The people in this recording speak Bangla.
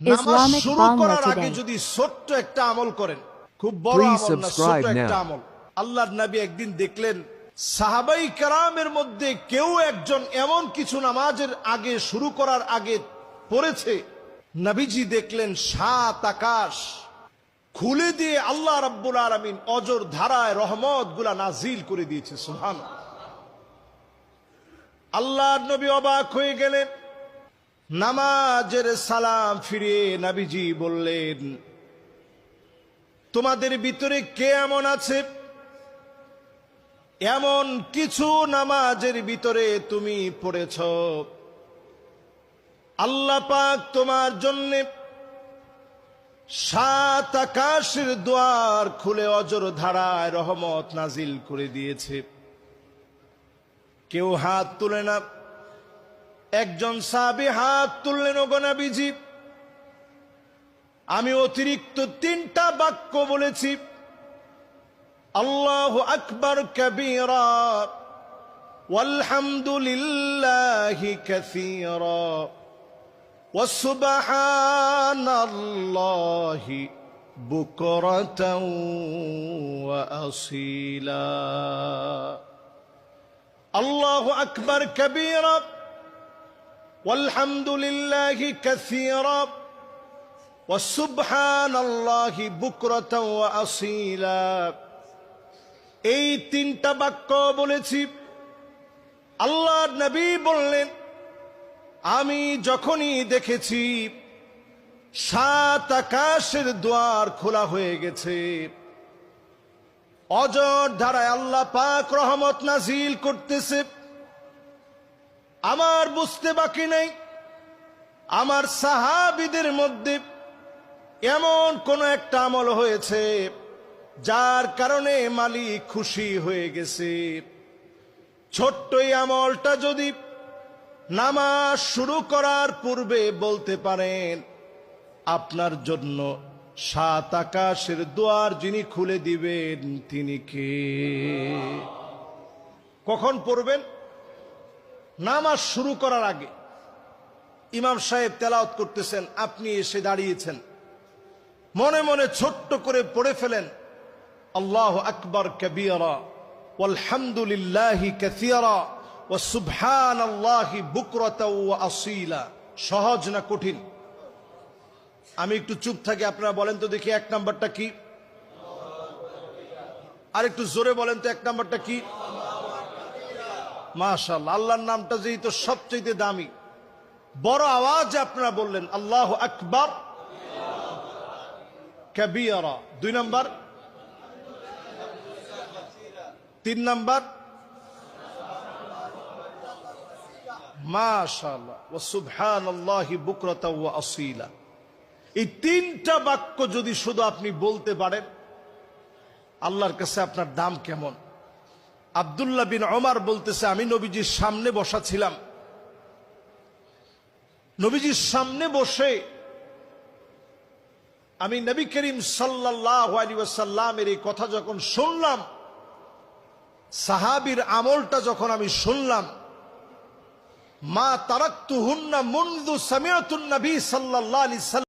নামাজ শুরু করার আগে যদি ছোট্ট একটা আমল করেন খুব বড় আমল না ছোট্ট একটা আমল। আল্লাহর নবী একদিন দেখলেন সাহাবাই কারামের মধ্যে কেউ একজন এমন কিছু নামাজের আগে শুরু করার আগে পড়েছে। নবীজি দেখলেন সাত আকাশ খুলে দিয়ে আল্লাহ রাব্বুল আলামিন অজর ধারায় রহমতগুলা নাজিল করে দিয়েছে সুহান আল্লাহর নবী অবাক হয়ে গেলেন। নামাজের সালাম ফিরিয়ে নাবিজি বললেন, তোমাদের ভিতরে কে এমন আছে? এমন কিছু নামাজের ভিতরে তুমি পড়েছ। আল্লাহ পাক তোমার জন্য সাত আকাশের দ্বার খুলে অজর ধারায় রহমত নাজিল করে দিয়েছে। কেউ হাত তুলে না একজন সাহাবী হাত তুললেন ওগনাবিজি আমি অতিরিক্ত তিনটা বাক্য বলেছি আল্লাহ আকবর কবিরা والحمدلله كثيرا وسبحان الله بكرة وأصيلا الله أكبر كبيرا والحمد لله كثيرا وسبحان الله بكرة وأصيلا এই তিনটা বাক্য বলেছি আল্লাহ নবী বললেন আমি যখনই দেখেছি সাত আকাশের দ্বার খোলা হয়ে গেছে অজর ধারায় আল্লাহ পাক রহমত নাজিল করতেছে আমার বুঝতে বাকি নেই। আমার সাহাবিদের মধ্যে এমন কোন একটা আমল হয়েছে, যার কারণে মালিক খুশি হয়ে গেছে। ছোট্ট এই আমলটা যদি নামাজ শুরু করার পূর্বে বলতে পারেন, আপনার জন্য সাত আকাশের দুয়ার যিনি খুলে দিবেন, তিনি কে? কখন পড়বেন? নামাজ শুরু করার আগে ইমাম সাহেব তেলাওত করতেছেন, আপনি এসে দাঁড়িয়েছেন। মনে মনে ছোট্ট করে পড়ে ফেলেন, আল্লাহ আকবর কবিয়রা আলহামদুলিল্লাহি কাসিয়রা ও সুভান আল্লাহি আসিলা। সহজ না কঠিন? আমি একটু চুপ থাকি, আপনারা বলেন তো দেখি এক নাম্বারটা কি? আর একটু জোরে বলেন তো, এক নাম্বারটা কি? মাশাল্লাহ আল্লাহর নামটা যেই তো সবচেয়ে দামি। বড় আওয়াজ আপনারা বললেন, আল্লাহ আকবর। কবিরা, দুই নাম্বার। তিন নম্বর। এই তিনটা বাক্য যদি শুধু আপনি বলতে পারেন, আল্লাহর কাছে আপনার দাম কেমন? আবদুল্লাহ বিন ওমার বলতেছে, আমি নবীজির সামনে বসা ছিলাম নবীজির সামনে বসে আমি নবী করিম সাল্লাহ আলী এই কথা যখন শুনলাম, সাহাবির আমলটা যখন আমি শুনলাম, মা তারাক্তু হুন্না মুন্দু সামিয়াতুন নবী সাল্লাল্লাহু আলাইহি সাল্লাম